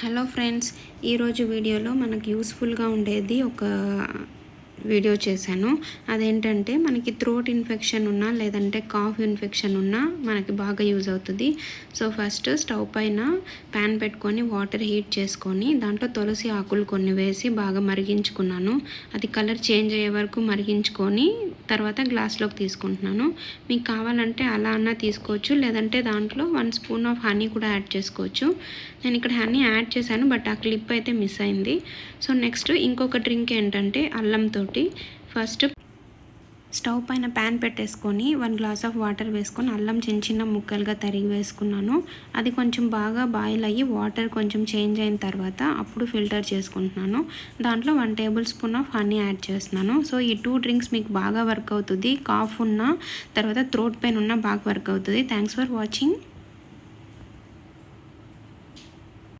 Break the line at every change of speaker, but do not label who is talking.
Hello friends ఈరోజు వీడియోలో మనకు యూస్ఫుల్గా ఉండేది ఒక వీడియో చేశాను. అదేంటంటే మనకి థ్రోట్ ఇన్ఫెక్షన్ ఉన్నా లేదంటే కాఫ్ ఇన్ఫెక్షన్ ఉన్నా మనకి బాగా యూజ్ అవుతుంది. సో ఫస్ట్ స్టవ్ పైన ప్యాన్ పెట్టుకొని వాటర్ హీట్ చేసుకొని దాంట్లో తులసి ఆకులు కొన్ని వేసి బాగా మరిగించుకున్నాను. అది కలర్ చేంజ్ అయ్యే వరకు మరిగించుకొని తర్వాత గ్లాస్లోకి తీసుకుంటున్నాను. మీకు కావాలంటే అలా అన్నా తీసుకోవచ్చు లేదంటే దాంట్లో వన్ స్పూన్ ఆఫ్ హనీ కూడా యాడ్ చేసుకోవచ్చు. నేను ఇక్కడ హనీ యాడ్ చేశాను బట్ ఆ క్లిప్ అయితే మిస్ అయింది. సో నెక్స్ట్ ఇంకొక డ్రింక్ ఏంటంటే అల్లంతో ఫస్ట్ స్టవ్ పైన ప్యాన్ పెట్టేసుకొని వన్ గ్లాస్ ఆఫ్ వాటర్ వేసుకొని అల్లం చిన్న చిన్న ముక్కలుగా తరిగి వేసుకున్నాను. అది కొంచెం బాగా బాయిల్ అయ్యి వాటర్ కొంచెం చేంజ్ అయిన తర్వాత అప్పుడు ఫిల్టర్ చేసుకుంటున్నాను. దాంట్లో one tablespoon of honey add చేస్తున్నాను. సో ఈ టూ డ్రింక్స్ మీకు బాగా వర్క్ అవుతుంది. కాఫ్ ఉన్న తర్వాత థ్రోట్ పెయిన్ ఉన్న బాగా వర్క్ అవుతుంది. Thanks for watching